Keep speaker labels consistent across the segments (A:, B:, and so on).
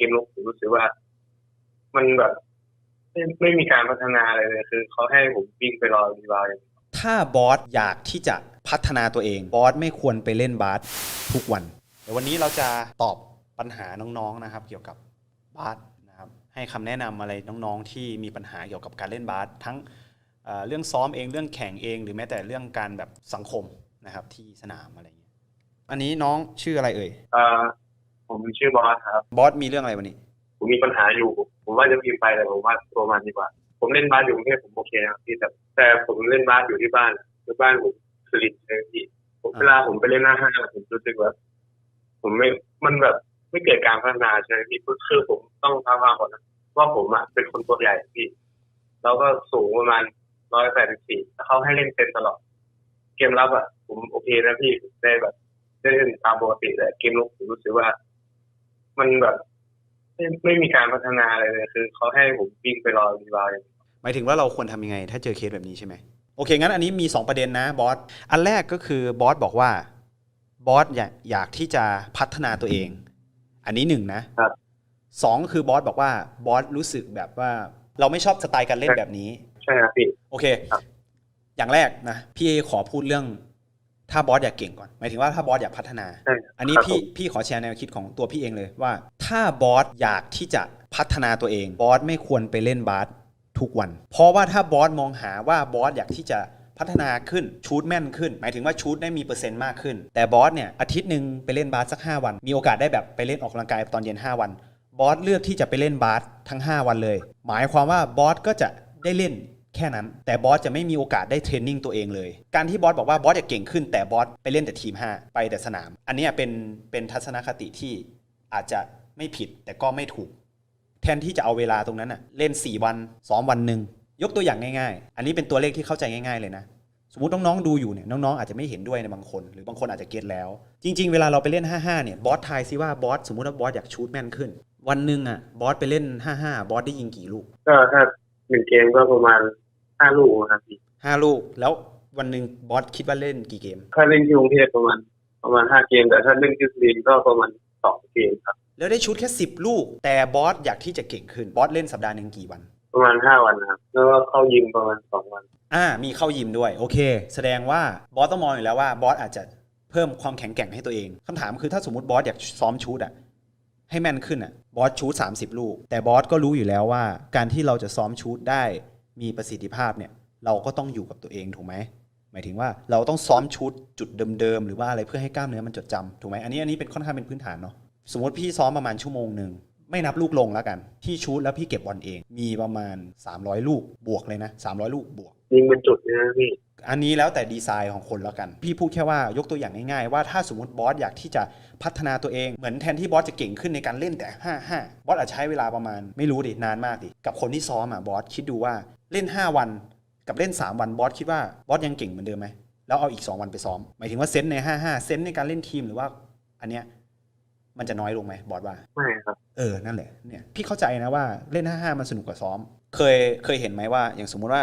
A: กมลุกผมรู้สึกว่า มันแบบไม่ไม่มีการพัฒนาอะไรเลยคือเขาให้ผมวิ่งไปรอรีบาวด์อย่างเดียว
B: ถ้าบอสอยากที่จะพัฒนาตัวเองบอสไม่ควรไปเล่นบาสทุกวันเดี๋ยววันนี้เราจะตอบปัญหาน้องๆนะครับ เกี่ยวกับบาสนะครับให้คำแนะนำอะไรน้องๆ ที่มีปัญหาเกี่ยวกับการเล่นบาสทั้งเอ่อเรื่องซ้อมเองเรื่องแข่งเอง หรือแม้แต่เรื่องการแบบสังคมนะครับที่สนามอะไรอย่างเงี้ยอันนี้น้องชื่ออะไรเอ่ย
A: เอ่อ ผมชื่อบอสครับ
B: บอสมีเรื่องอะไรวันนี้
A: ผมมีปัญหาอยู่ ผมว่าจะพิมพ์ไปแต่ผมว่าโทรมาดีกว่า ผมเล่นบาสอยู่กรุงเทพผมโอเคนะครับพี่แต่แต่ผมเล่นบาสอยู่ที่บ้านที่บ้านผมสุรินทร์เลยพี่ผม
B: อ่า
A: เวลาผมไปเล่นหน้าห้างผมรู้สึกว่าผมไม่ มันแบบไม่เกิดการพัฒนาใช่ไหมพี่คือผมต้องท้าว่าก่อนนะว่าผมอะเป็นคนตัวใหญ่พี่ แล้วก็สูงประมาณร้อยแปดสิบสี่แล้วเขาให้เล่นเต็มตลอด เกมรับอะ ผมโอเคนะพี่ได้แบบได้เล่นตามปกติแต่เกมลุกผมรู้สึกว่า มันแบบไม่ไม่มีการพัฒนาอะไรเลยคือเขาให้ผมวิ่งไปรอรีบาวด์อย่างเดียว
B: หมายถึงว่าเราควรทำยังไง ถ้าเจอเคสแบบนี้ใช่ไหมโอเค งั้นอันนี้มี 2 ประเด็นนะบอสอันแรกก็คือบอสบอกว่าบอสอยากอยากที่จะพัฒนาตัวเอง อันนี้หนึ่งนะครับสองคือบอสบอกว่าบอสรู้สึกแบบว่า เราไม่ชอบสไตล์การเล่นแบบนี้
A: ใช่ครับพี่
B: โอเค
A: ครับ
B: อย่างแรกนะ พี่ขอพูดเรื่อง ถ้าบอสอยากเก่งก่อน หมายถึงว่าถ้าบอสอยากพัฒนา
A: ใช่
B: อันนี้
A: ครับ
B: พี่
A: ผม
B: พี่ขอแชร์แนวคิดของตัวพี่เองเลยว่า ถ้าบอสอยากที่จะพัฒนาตัวเอง บอสไม่ควรไปเล่นบาสทุกวัน เพราะว่าถ้าบอสมองหาว่าบอสอยากที่จะพัฒนาขึ้นชูดแม่นขึ้น หมายถึงว่าชูดได้มีเปอร์เซ็นต์มากขึ้น แต่บอสเนี่ยอาทิตย์หนึ่งไปเล่นบาสสัก 5 วัน มีโอกาสได้แบบไปเล่นออกกำลังกายตอนเย็น 5 วันบอสเลือกที่จะไปเล่นบาสทั้ง 5 วันเลย หมายความว่าบอสก็จะได้เล่น แค่นั้น แต่บอสจะไม่มีโอกาสได้เทรนนิ่งตัวเองเลย การที่บอสบอกว่าบอสอยากเก่งขึ้นแต่บอสไปเล่นแต่ทีม 5 ไปแต่สนาม อันนี้เป็นเป็นทัศนคติที่อาจจะไม่ผิดแต่ก็ไม่ถูก แทนที่จะเอาเวลาตรงนั้นน่ะเล่น 4 วันซ้อมวันหนึ่งยกตัวอย่างง่าย ๆ อันนี้เป็นตัวเลขที่เข้าใจง่าย ๆเลยนะสมมติน้องๆดูอยู่เนี่ยน้องๆอาจจะไม่เห็นด้วยในบางคน หรือบางคนอาจจะเก็ตแล้ว จริง ๆ เวลาเราไปเล่น 5-5 เนี่ยบอสทายซิว่าบอสสมมติว่าบอสอยากชูดแม่นขึ้น วันหนึ่งอะบอสไปเล่น 5-5 บอสได้ยิงกี่ลูก
A: ก็ถ้าหนึ่งเกมก็ประมาณ ห้าลูกนะครับพี่
B: 5ลูกแล้ววันหนึ่งบอสคิดว่าเล่นกี่เกม
A: ถ้าเล่นที่กรุงเทพประมาณประมาณห้าเกม แต่ถ้าเล่นที่สุรินทร์ก็ประมาณสองเกมครับ
B: แล้วได้ชูดแค่10ลูก แต่บอสอยากที่จะเก่งขึ้นบอสเล่นสัปดาห์หนึ่งกี่วัน
A: ประมาณห้าวันนะครับแล้วก็เข้ายิมประมาณสองวัน
B: อ่า มีเข้ายิมด้วย โอเค แสดงว่าบอสต้องมองอยู่แล้วว่าบอสอาจจะเพิ่มความแข็งแกร่งให้ตัวเองคำถามคือถ้าสมมติบอสอยากซ้อมชูดอะให้แม่นขึ้นอะบอสชูด30 ลูก แต่บอสก็รู้อยู่แล้วว่า การที่เราจะซ้อมชูดได้ มีประสิทธิภาพเนี่ยเราก็ต้องอยู่กับตัวเองถูกไหมหมายถึงว่าเราต้องซ้อมชุดจุดเดิมๆหรือว่าอะไรเพื่อให้กล้ามเนื้อมันจดจำถูกไหมอันนี้อันนี้เป็นค่อนข้างเป็นพื้นฐานเนาะสมมติพี่ซ้อมประมาณชั่วโมงหนึ่งไม่นับลูกลงแล้วกัน พี่ชูดแล้วพี่เก็บบอลเองมีประมาณ 300 ลูกบวกเลยนะ 300 ลูกบวก
A: ยิงเป็นจุดเนี่ยนะพี่
B: อันนี้แล้วแต่ดีไซน์ของคนแล้วกัน พี่พูดแค่ว่ายกตัวอย่างง่ายๆว่าถ้าสมมติบอสอยากที่จะพัฒนาตัวเองเหมือนแทนที่บอสจะเก่งขึ้นในการเล่นแต่ 5 5 บอสอาจจะใช้เวลาประมาณไม่รู้ดินานมากดิกับคนที่ซ้อมอะบอสคิดดูว่า เล่น 5 วันกับเล่น 3 วันบอสคิดว่าบอสยังเก่งเหมือนเดิมไหมแล้วเอาอีก 2 วันไปซ้อมหมายถึงว่าเซนส์ใน 5 5 เซนส์ในการเล่นทีมหรือว่า อันเนี้ยมันจะน้อยลงไหมบอสว่า
A: ไม่ครับ
B: เออนั่นแหละเนี่ยพี่เข้าใจนะว่าเล่น 5-5 มันสนุกกว่าซ้อม เคยเคยเห็นไหมว่า อย่างสมมุติว่า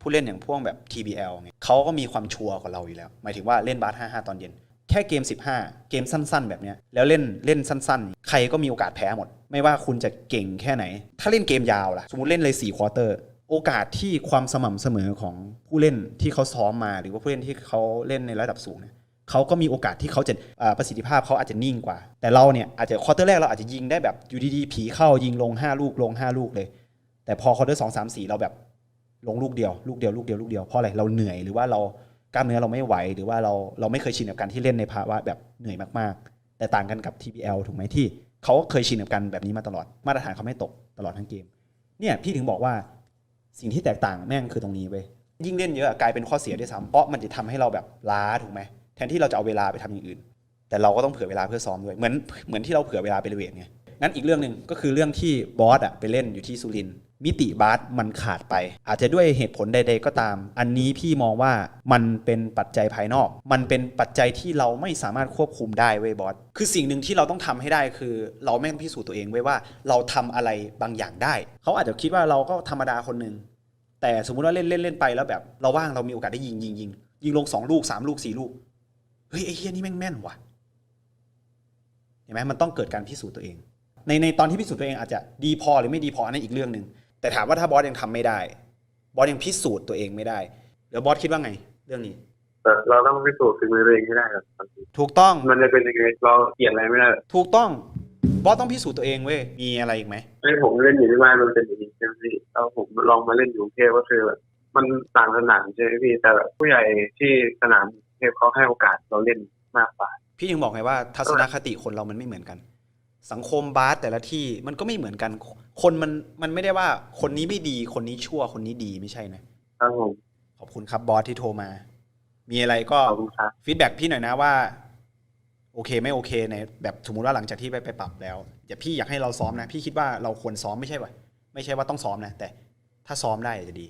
B: ผู้เล่นอย่างพวกแบบ TBL ไงเขาก็มีความชัวร์กว่าเราอยู่แล้ว หมายถึงว่าเล่นบาส5-5 ตอนเย็น แค่เกม 15 เกมสั้นๆ แบบเนี้ยแล้วเล่นเล่นสั้น ๆ ใครก็มีโอกาสแพ้หมด ไม่ว่าคุณจะเก่งแค่ไหน ถ้าเล่นเกมยาวล่ะ สมมติเล่นเลย4ควอเตอร์ โอกาสที่ความสม่ำเสมอของผู้เล่นที่เขาซ้อมมา หรือว่าผู้เล่นที่เขาเล่นในระดับสูงเนี่ยเขาก็มีโอกาสที่เขาจะประสิทธิภาพเขาอาจจะนิ่งกว่า แต่เราเนี่ยอาจจะควอเตอร์แรกเราอาจจะยิงได้แบบอยู่ดีๆผีเข้ายิงลง 5 ลูกลง 5 ลูกเลย แต่พอควอเตอร์สองสามสี่เราแบบลงลูกเดียวลูกเดียวลูกเดียวลูกเดียวเพราะอะไรเราเหนื่อยหรือว่าเรากล้ามเนื้อเราไม่ไหวหรือว่าเราเราไม่เคยชินกับการที่เล่นในภาวะแบบเหนื่อยมากๆ แต่ต่างกันกับ TBL ถูกไหมที่เขาเคยชินกับการแบบนี้มาตลอดมาตรฐานเขาไม่ตกตลอดทั้งเกมเนี่ยพี่ถึงบอกว่า สิ่งที่แตกต่างแม่งคือตรงนี้เว้ยยิ่งเล่นเยอะกลายเป็นข้อเสียด้วยซ้ำเพราะมันจะทำให้เราแบบล้าถูกไหมแทนที่เราจะเอาเวลาไปทำอย่างอื่น แต่เราก็ต้องเผื่อเวลาเพื่อซ้อมด้วยเหมือนเหมือนที่เราเผื่อเวลาไปเวทไงงั้นอีกเรื่องหนึ่งก็คือเรื่องที่บอสอะไปเล่นอยู่ที่สุรินทร์ มิติบาสมันขาดไป อาจจะด้วยเหตุผลใด ๆ ก็ตาม อันนี้พี่มองว่ามันเป็นปัจจัยภายนอก มันเป็นปัจจัยที่เราไม่สามารถควบคุมได้เว้ยบอสคือสิ่งหนึ่งที่เราต้องทำให้ได้คือ เราแม่งพิสูจน์ตัวเองไว้ว่า เราทำอะไรบางอย่างได้ เขาอาจจะคิดว่าเราก็ธรรมดาคนหนึ่งแต่สมมุติว่าเล่นเล่นเล่นไปแล้วแบบเราว่างเรามีโอกาสได้ยิงยิงยิงยิงลงสองลูกสามลูกสี่ลูกเฮ้ยไอ้เฮียนี่แม่งแม่นว่ะเห็นไหมมันต้องเกิดการพิสูจน์ตัวเอง ในในตอนที่พิสูจน์ตัวเองอาจจะดีพอหรือไม่ดีพออันนั้นอีกเรื่องหนึ่ง แต่ถามว่าถ้าบอสยังทำไม่ได้ บอสยังพิสูจน์ตัวเองไม่ได้เดี๋ยวบอสคิดว่าไง เรื่องนี้
A: แต่เราต้องพิสูจน์ฝีมือตัวเองให้ได้ครับบางที
B: ถูกต้อง
A: มันจะเป็นยังไงเราเปลี่ยนอะไรไม่ได้
B: ถูกต้องบอสต้องพิสูจน์ตัวเองเว้ยมีอะไรอีกไหม
A: ไอ้ผมเล่นอยู่ที่บ้านมันเป็นอย่างนี้ใช่ไหมพี่แล้วผมลองมาเล่นอยู่กรุงเทพก็คือแบบมันต่างสนามใช่ไหมพี่แต่แบบผู้ใหญ่ที่สนามกรุงเทพเขาให้โอกาสเราเล่นมากกว่า
B: พี่ยังบอกไงว่าทัศนคติคนเรามันไม่เหมือนกัน สังคมบาสแต่ละที่มันก็ไม่เหมือนกัน คนมันมันไม่ได้ว่าคนนี้ไม่ดี คนนี้ชั่วคนนี้ดีไม่ใช่นะครับ
A: ผม
B: ขอบคุณครับบอสที่โทรมา มีอะไรก็
A: ขอบคุณครับ
B: ฟีดแบ็กพี่หน่อยนะว่า โอเคไม่โอเคในแบบสมมุติว่าหลังจากที่ไปไปปรับแล้วอย่าพี่อยากให้เราซ้อมนะ พี่คิดว่าเราควรซ้อมไม่ใช่ว่าไม่ใช่ว่าต้องซ้อมนะ แต่ถ้าซ้อมได้จะดี